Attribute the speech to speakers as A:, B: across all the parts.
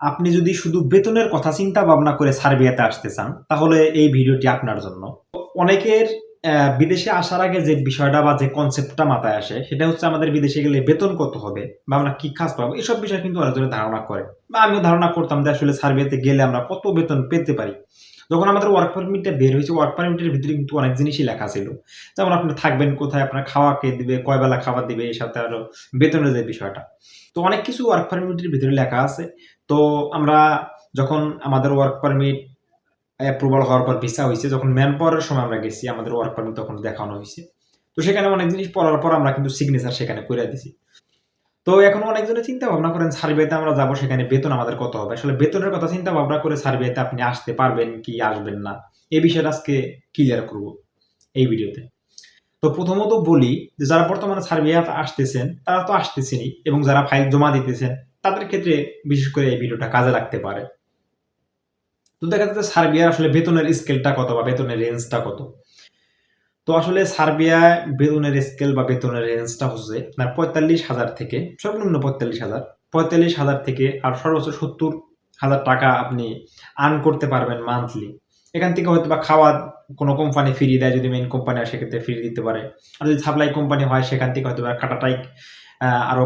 A: আপনি যদি শুধু বেতনের কথা চিন্তা ভাবনা করে সার্বিয়াতে আসতে চান, তাহলে এই ভিডিওটি আপনার জন্য। অনেকের বিদেশে আসার আগে যে বিষয়টা বা যে কনসেপ্টটা মাথায় আসে, সেটা হচ্ছে আমাদের বিদেশে গেলে বেতন কত হবে বা আমরা কি কাজ পাবো, এসব বিষয়ে কিন্তু অনেকজনে ধারণা করে। বা আমিও ধারণা করতাম যে আসলে সার্বিয়াতে গেলে আমরা কত বেতন পেতে পারি। যখন আমাদের ওয়ার্ক পারমিটটা বের হয়েছে ওয়ার্ক পারমিটের ভিতরে কিন্তু অনেক জিনিসই লেখা ছিল। যেমন আপনি থাকবেন কোথায়, আপনার খাওয়া কে দিবে, কয় বেলা খাবার দিবে এই সাথে আরও বেতনের যে বিষয়টা। তো অনেক কিছু ওয়ার্ক পারমিটের ভিতরে লেখা আছে। তো আমরা যখন আমাদের ওয়ার্ক পারমিট অ্যাপ্রুভাল হওয়ার পর ভিসা হয়েছে, যখন ম্যান পাওয়ারের সময় আমরা গেছি, আমাদের ওয়ার্ক পারমিট তখন দেখানো হয়েছে। তো সেখানে অনেক জিনিস পড়ার পর আমরা কিন্তু সিগনেচার সেখানে করে দিছি। তো এখন অনেকজনে চিন্তা ভাবনা করেন, সার্ভেতে আমরা যাব সেখানে বেতন আমাদের কত হবে? আসলে বেতনের কথা চিন্তা ভাবনা করে সার্ভেতে আপনি আসতে পারবেন কি আসবেন না এই বিষয়টা আজকে ক্লিয়ার করব এই ভিডিওতে। তো প্রথমত বলি যে, যারা বর্তমানে সার্ভে আসতেছেন, তারা তো আসতেছেনই এবং যারা ফাইল জমা দিতেছেন তাদের ক্ষেত্রে বিশেষ করে এই ভিডিওটা কাজে লাগতে পারে। তো দেখা যাচ্ছে সার্বিয়ার আসলে বেতনের স্কেলটা কত বা বেতনের রেঞ্জটা কত? তো আসলে সার্বিয়ায় বেতনের স্কেল বা বেতনের রেঞ্জটা হচ্ছে আপনার পঁয়তাল্লিশ হাজার থেকে, সর্বনিম্ন পঁয়তাল্লিশ হাজার। পঁয়তাল্লিশ হাজার থেকে আর সর্বোচ্চ সত্তর হাজার টাকা আপনি আর্ন করতে পারবেন মান্থলি এখান থেকে হয়তো বা খাওয়া কোনো কোম্পানি ফ্রি দেয়, যদি মেইন কোম্পানি হয়, সেক্ষেত্রে ফ্রি দিতে পারে। আর যদি সাপ্লাই কোম্পানি হয়, সেখান থেকে হয়তো বা কাটাটাই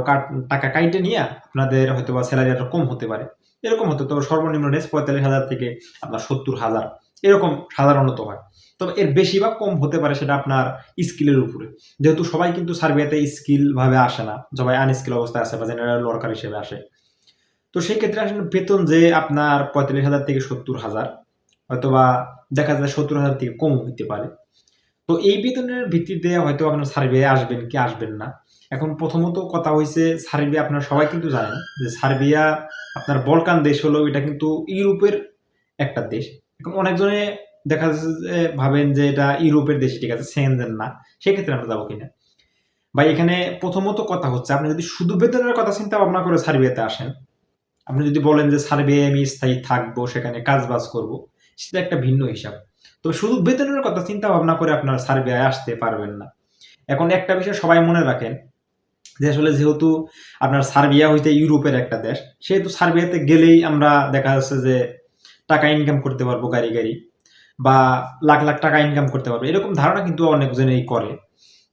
A: কাট, টাকা কাইটে নিয়ে আপনাদের হয়তো বা স্যালারি আরও কম হতে পারে। এরকম হতো, তবে সর্বনিম্ন রেঞ্জ পঁয়তাল্লিশ হাজার থেকে আপনার সত্তর হাজার। এরকম সাধারণত হয়। তবে এর বেশি বা কম হতে পারে সেটা আপনার স্কিলের উপরে। যেহেতু সবাই কিন্তু সার্বিয়াতে স্কিল ভাবে আসে না, সবাই আনস্কিল অবস্থায় আসে বা জেনারেল ওয়ার্কার হিসেবে আসে। তো সেই ক্ষেত্রে আসলে বেতন যে আপনার পঁয়তাল্লিশ হাজার থেকে সত্তর হাজার, হয়তোবা দেখা যায় সত্তর হাজার থেকে কম হইতে পারে। তো এই বেতনের ভিত্তিতে হয়তো আপনার সার্বিয়ায় আসবেন কি আসবেন না। এখন প্রথমত কথা হয়েছে সার্বিয়া আপনারা সবাই কিন্তু জানেন যে সার্বিয়া আপনার বলকান দেশ হলো এটা কিন্তু ইউরোপের একটা দেশ। এখন অনেকজনে দেখা যাচ্ছে যে ভাবেন যে এটা ইউরোপের দেশ, ঠিক আছে সেনজেন না, সেক্ষেত্রে আমরা যাব কিনা। ভাই, এখানে প্রথমত কথা হচ্ছে, আপনি যদি শুধু বেতনের কথা চিন্তা ভাবনা করে সার্বিয়াতে আসেন, আপনি যদি বলেন যে সার্বিয়ায় আমি স্থায়ী থাকব, সেখানে কাজ বাজ করব, সেটা একটা ভিন্ন হিসাব। তো শুধু বেতনের কথা চিন্তা ভাবনা করে আপনার সার্বিয়ায় আসতে পারবেন না। এখন একটা বিষয় সবাই মনে রাখেন যে আসলে যেহেতু আপনার সার্বিয়া হইতে ইউরোপের একটা দেশ, সেহেতু সার্বিয়াতে গেলেই আমরা দেখা যাচ্ছে যে টাকা ইনকাম করতে পারব গাড়ি গাড়ি বা লাখ লাখ টাকা ইনকাম করতে পারব। এরকম ধারণা কিন্তু অনেকজনেই করে।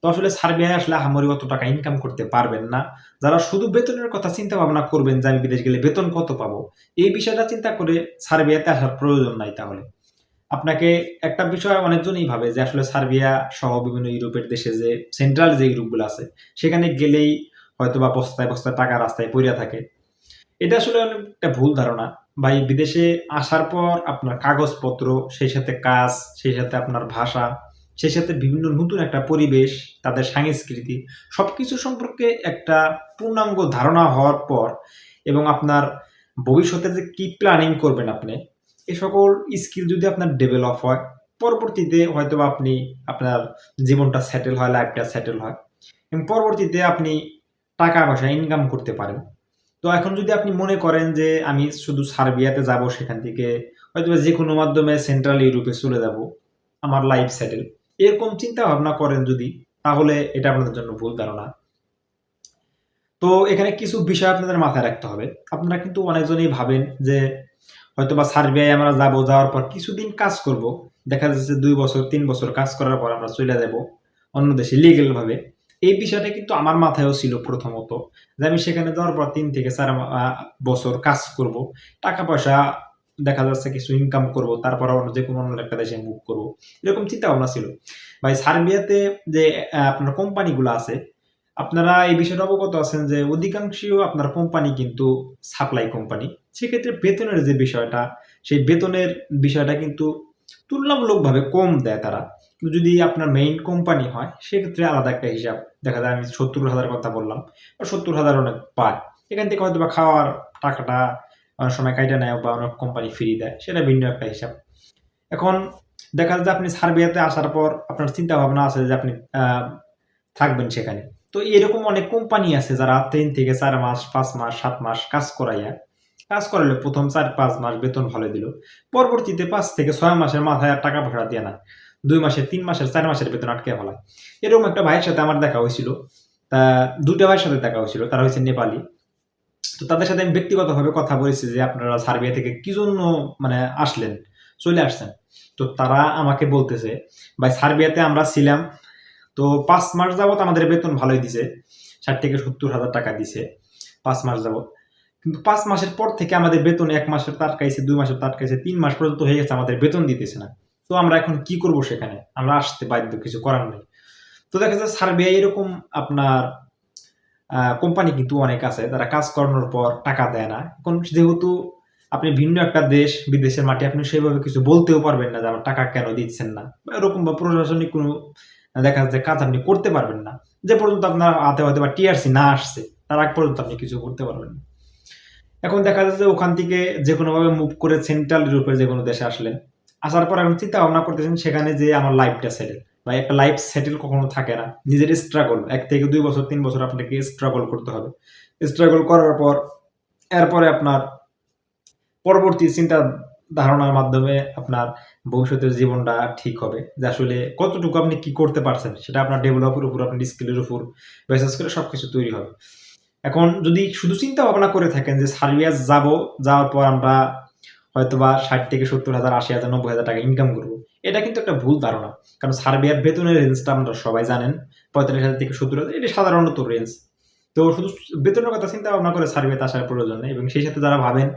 A: তো আসলে সার্বিয়ায় আসলে আহামরি অত টাকা ইনকাম করতে পারবেন না। যারা শুধু বেতনের কথা চিন্তা ভাবনা করবেন যে আমি বিদেশ গেলে বেতন কত পাবো, এই বিষয়টা চিন্তা করে সার্বিয়াতে আসার প্রয়োজন নাই তাহলে। আপনাকে একটা বিষয় অনেকজনই ভাবে যে আসলে সার্বিয়া সহ বিভিন্ন ইউরোপের দেশে যে সেন্ট্রাল যে ইউরোপগুলো আছে, সেখানে গেলেই হয়তো বা বস্তায় বস্তায় টাকা রাস্তায় পড়িয়া থাকে। এটা আসলে একটা ভুল ধারণা। এই বিদেশে আসার পর আপনার কাগজপত্র, সেই সাথে কাজ, সেই সাথে আপনার ভাষা, সেই সাথে বিভিন্ন নতুন একটা পরিবেশ, তাদের সংস্কৃতি, সবকিছু সম্পর্কে একটা পূর্ণাঙ্গ ধারণা হওয়ার পর এবং আপনার ভবিষ্যতে যে কি প্ল্যানিং করবেন আপনি এই সকল স্কিল যদি আপনার ডেভেলপ হয়, পরবর্তীতে হয়তো আপনি আপনার জীবনটা সেটেল হয় লাইফটা সেটেল হয়, এবং পরবর্তীতে আপনি টাকা পয়সা ইনকাম করতে পারেন। তো এখন যদি আপনি মনে করেন যে আমি শুধু সার্বিয়াতে যাব সেখান থেকে হয়তো যে কোনো মাধ্যমে সেন্ট্রাল ইউরোপে চলে যাব, আমার লাইফ সেটেল এরকম চিন্তা ভাবনা করেন যদি, তাহলে এটা আপনাদের জন্য ভুল ধারণা। তো এখানে কিছু বিষয় আপনাদের মাথায় রাখতে হবে। আপনারা কিন্তু অনেকজনই ভাবেন যে হয়তো বা সার্বিয়ায় আমরা যাব, যাওয়ার পর কিছুদিন কাজ করব। দেখা যাচ্ছে দুই বছর, তিন বছর কাজ করার পর আমরা চলে যাব অন্য দেশে লিগেল ভাবে এই বিষয়টা কিন্তু আমার মাথায়ও ছিল প্রথমত, যে আমি সেখানে যাওয়ার পর তিন থেকে চার বছর কাজ করব, টাকা পয়সা দেখা যাচ্ছে কিছু ইনকাম করব, তারপর অন্য যে কোনো অন্য একটা দেশে মুভ করব, এরকম চিন্তা ভাবনা ছিল। ভাই সার্বিয়াতে যে আপনার কোম্পানিগুলো আছে, আপনারা এই বিষয়টা অবগত আছেন যে অধিকাংশই আপনার কোম্পানি কিন্তু সাপ্লাই কোম্পানি। সেক্ষেত্রে বেতনের যে বিষয়টা, সেই বেতনের বিষয়টা কিন্তু তুলনামূলকভাবে কম দেয় তারা। কিন্তু যদি আপনার মেইন কোম্পানি হয়, সেক্ষেত্রে আলাদা একটা হিসাব দেখা যায়। আমি সত্তর হাজার কথা বললাম, বা সত্তর হাজার অনেক পায়। এখান থেকে হয়তো বা খাওয়ার টাকাটা অনেক সময় কাইটা নেয় বা অনেক কোম্পানি ফ্রি দেয়, সেটা ভিন্ন একটা হিসাব। এখন দেখা যায় আপনি সার্বিয়াতে আসার পর আপনার চিন্তা ভাবনা আছে যে আপনি থাকবেন সেখানে। তো এরকম অনেক কোম্পানি আছে যারা তিন থেকে চার মাস, পাঁচ মাস, সাত মাস কাজ করাইয়া কাজ করালে প্রথম চার পাঁচ মাস বেতন ভালো দিল। পরবর্তীতে পাঁচ থেকে ছয় মাসের মাথায় আর টাকা পয়সা দিয়ে না দুই মাসের তিন মাসের, চার মাসের বেতন আটকে ফেলায় এরকম একটা ভাইয়ের সাথে আমার দেখা হয়েছিল। তা দুটা ভাইয়ের সাথে দেখা হয়েছিল। তারা হয়েছে নেপালি। তো তাদের সাথে আমি ব্যক্তিগতভাবে কথা বলেছি যে আপনারা সার্বিয়া থেকে কি জন্য মানে আসলেন? চলে আসছেন। তো তারা আমাকে বলতেছে, ভাই, সার্বিয়াতে আমরা ছিলাম। তো পাঁচ মাস যাবত আমাদের বেতন ভালোই দিছে। ষাট থেকে সত্তর হাজার টাকা দিছে। পাঁচ মাস যাবত কিন্তু পাঁচ মাসের পর থেকে আমাদের বেতন এক মাসের তাটকাইছে, দুই মাসের তাটকাইছে, তিন মাস পর্যন্ত হয়ে গেছে আমাদের বেতন দিতেছে না। তো আমরা এখন কি করব সেখানে? আমরা আসতে বাধ্য, কিছু করার নেই। তো দেখা যাচ্ছে সার্বিয়া এরকম আপনার কোম্পানি কিন্তু অনেক আছে, তারা কাজ করানোর পর টাকা দেয় না। এখন যেহেতু আপনি ভিন্ন একটা দেশ, বিদেশের মাটি আপনি সেইভাবে কিছু বলতেও পারবেন না যে আমার টাকা কেন দিচ্ছেন না। বা এরকম বা প্রশাসনিক কোনো দেখা যাচ্ছে কাজ আপনি করতে পারবেন না। যে পর্যন্ত আপনার হাতে হয়তো বা টিআরসি না আসছে, তার আগ পর্যন্ত আপনি কিছু করতে পারবেন না। এখন দেখা যাচ্ছে ওখান থেকে যে কোনোভাবে মুভ করে সেন্ট্রাল ইউরোপের যে কোনো দেশে আসলেন। আসার পর এখন চিন্তা ভাবনা করতেছেন সেখানে যে আমার লাইফটা সেটেল বা একটা লাইফ সেটেল কখনো থাকে না। নিজের স্ট্রাগল এক থেকে দুই বছর, তিন বছর আপনাকে স্ট্রাগল করতে হবে। স্ট্রাগল করার পর, এরপরে আপনার পরবর্তী চিন্তা ধারণার মাধ্যমে আপনার ভবিষ্যতের জীবনটা ঠিক হবে। যে আসলে কতটুকু আপনি কি করতে পারছেন, সেটা আপনার ডেভেলপের উপর, আপনার স্কিলের উপর বিশেষ করে সব কিছু তৈরি হবে। এখন যদি শুধু চিন্তা ভাবনা করে থাকেন যে সার্বিয়া যাব, যাওয়ার পর আমরা হয়তো বা ষাট থেকে সত্তর হাজার, আশি হাজার, নব্বই হাজার টাকা ইনকাম করব। এটা কিন্তু একটা ভুল ধারণা। কারণ সার্বিয়ার বেতনের রেঞ্জটা আমরা সবাই জানেন। পঁয়তাল্লিশ হাজার থেকে সত্তর হাজার, এটা সাধারণত রেঞ্জ তো শুধু বেতনের কথা চিন্তা ভাবনা করে সার্বিয়াতে আসার প্রয়োজন নেই এবং সেই সাথে যারা ভাবেন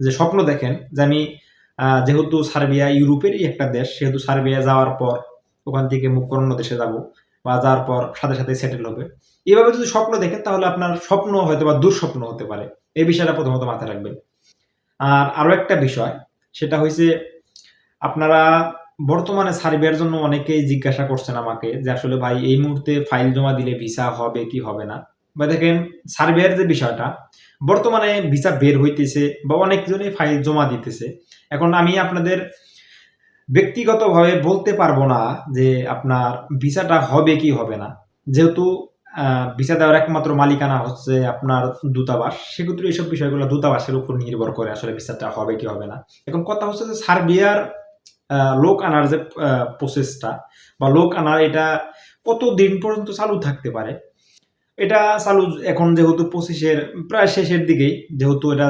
A: যে স্বপ্ন দেখেন যে আমি যেহেতু সার্বিয়া ইউরোপেরই একটা দেশ, সেহেতু সার্বিয়া যাওয়ার পর ওখান থেকে মুখ অন্য দেশে যাব বা যাওয়ার পর সাথে সাথে সেটেল হবে। এভাবে যদি স্বপ্ন দেখেন, তাহলে আপনার স্বপ্ন হয়তো বা দুঃস্বপ্ন হতে পারে। এই বিষয়টা প্রথমত মাথায় রাখবেন। আর আরও একটা বিষয়, সেটা হয়েছে আপনারা বর্তমানে সার্বিয়ার জন্য অনেকেই জিজ্ঞাসা করছেন আমাকে যে আসলে ভাই, এই মুহূর্তে ফাইল জমা দিলে ভিসা হবে কি হবে না? বা দেখেন সার্বিয়ার যে বিষয়টা, বর্তমানে ভিসা বের হইতেছে বা অনেকজনই ফাইল জমা দিতেছে। এখন আমি আপনাদের ব্যক্তিগতভাবে বলতে পারব না যে আপনার ভিসাটা হবে কি হবে না। যেহেতু ভিসা দেওয়ার একমাত্র মালিকানা হচ্ছে আপনার দূতাবাস। সেক্ষেত্রে এইসব বিষয়গুলো দূতাবাসের উপর নির্ভর করে আসলে ভিসাটা হবে কি হবে না। এখন কথা হচ্ছে যে সার্বিয়ার লোক আনার যে প্রসেসটা বা লোক আনার এটা কত দিন পর্যন্ত চালু থাকতে পারে? এটা চালু এখন যেহেতু পঁচিশের, প্রায় শেষের দিকেই, যেহেতু এটা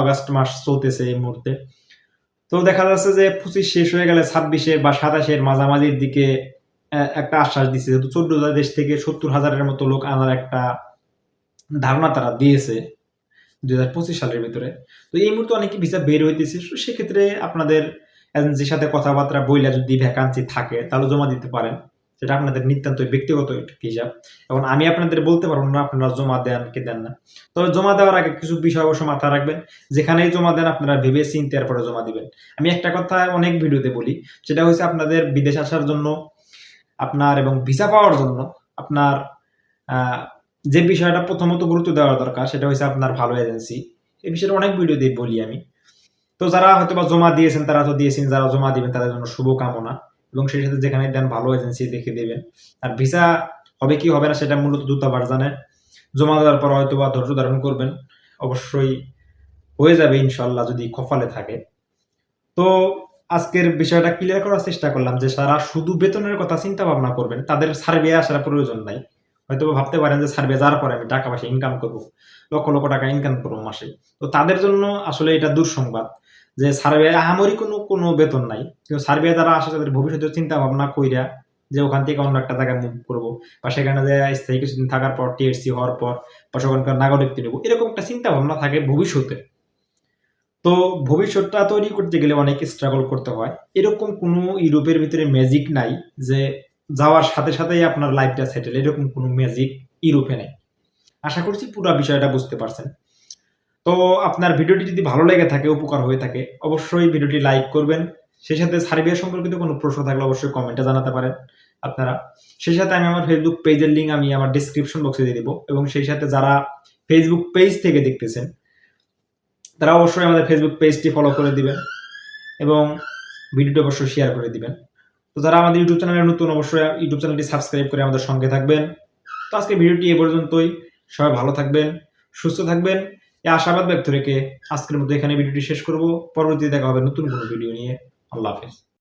A: আগস্ট মাস চলতেছে এই মুহূর্তে। তো দেখা যাচ্ছে যে পঁচিশ শেষ হয়ে গেলে ছাব্বিশের বা সাতাশের মাঝামাঝির দিকে একটা আশ্বাস দিচ্ছে যেহেতু চোদ্দ দেশ থেকে সত্তর হাজারের মতো লোক আনার একটা ধারণা তারা দিয়েছে দুই হাজার পঁচিশ সালের ভিতরে। তো এই মুহূর্তে অনেকে ভিসা বের হইতেছে সেক্ষেত্রে আপনাদের এজেন্সির সাথে কথাবার্তা বইলা যদি ভ্যাকান্সি থাকে, তাহলে জমা দিতে পারেন। সেটা আপনাদের নিতান্ত ব্যক্তিগত হিসাব। এবং আমি আপনাদের বলতে পারব না, আপনারা জমা দেন কি দেন না। তবে জমা দেওয়ার আগে কিছু বিষয় অবশ্য মাথায় রাখবেন। যেখানেই জমা দেন, আপনারা ভেবে চিনতে এরপরে জমা দিবেন। আমি একটা কথা অনেক ভিডিওতে বলি, সেটা হচ্ছে আপনাদের বিদেশ আসার জন্য আপনার এবং ভিসা পাওয়ার জন্য আপনার যে বিষয়টা প্রথমত গুরুত্ব দেওয়া দরকার সেটা হচ্ছে আপনার ভালো এজেন্সি এই বিষয়ে অনেক ভিডিও দিয়ে বলি আমি। তো যারা হয়তো বা জমা দিয়েছেন, তারা তো দিয়েছেন, যারা জমা দিবেন, তাদের জন্য শুভকামনা। এবং সেই সাথে যেখানে দেন ভালো এজেন্সি দেখে দেবেন। আর ভিসা হবে কি হবে না সেটা মূলত দূতাবাস জানে। জমা দেওয়ার পর হয়তো বা ধৈর্য ধারণ করবেন। অবশ্যই হয়ে যাবে ইনশাল্লাহ যদি কপালে থাকে। তো আজকের বিষয়টা ক্লিয়ার করার চেষ্টা করলাম যে সারা শুধু বেতনের কথা চিন্তা ভাবনা করবেন, তাদের সার্ভে আসার প্রয়োজন নাই। হয়তো ভাবতে পারেন যে সার্ভে যাওয়ার পরে আমি টাকা পয়সা ইনকাম করব, লক্ষ লক্ষ টাকা ইনকাম করব মাসে। তো তাদের জন্য আসলে এটা দুঃসংবাদ যে সার্ভে আহামরি কোনো কোনো বেতন নাই। কিন্তু সার্ভে যারা আসে তাদের ভবিষ্যতের চিন্তা ভাবনা কইরা যে ওখান থেকে অন্য একটা জায়গায় মুভ করব বা সেখানে যে স্থায়ী কিছুদিন থাকার পর টিএসসি হওয়ার পর বা সেখানকার নাগরিকত্ব নেব, এরকম একটা চিন্তা ভাবনা থাকে ভবিষ্যতে। তো ভবিষ্যৎটা তৈরি করতে গেলে অনেক স্ট্রাগল করতে হয়। এরকম কোনো ইউরোপের ভিতরে ম্যাজিক নাই যে যাওয়ার সাথে সাথেই আপনার লাইফটা সেটেল এরকম কোনো ম্যাজিক ইউরোপে নেই। আশা করছি পুরো বিষয়টা বুঝতে পারছেন। তো আপনার ভিডিওটি যদি ভালো লেগে থাকে, উপকার হয়ে থাকে, অবশ্যই ভিডিওটি লাইক করবেন। সেই সাথে সার্বিয়া সম্পর্কিত কোনো প্রশ্ন থাকলে অবশ্যই কমেন্টে জানাতে পারেন আপনারা। সেই সাথে আমি আমার ফেসবুক পেজের লিঙ্ক আমি আমার ডিসক্রিপশন বক্সে দিয়ে দেবো। এবং সেই সাথে যারা ফেসবুক পেজ থেকে দেখতেছেন তারা অবশ্যই আমাদের ফেসবুক পেজটি ফলো করে দিবেন এবং ভিডিওটি অবশ্যই শেয়ার করে দিবেন। তো তারা আমাদের ইউটিউব চ্যানেলে নতুন, অবশ্যই ইউটিউব চ্যানেলটি সাবস্ক্রাইব করে আমাদের সঙ্গে থাকবেন। তো আজকে ভিডিওটি এ পর্যন্তই। সবাই ভালো থাকবেন, সুস্থ থাকবেন। এ আশাবাদ ব্যক্ত রেখে আজকের মধ্যে এখানে ভিডিওটি শেষ করব। পরবর্তীতে দেখা হবে নতুন কোনো ভিডিও নিয়ে। আল্লাহ হাফেজ।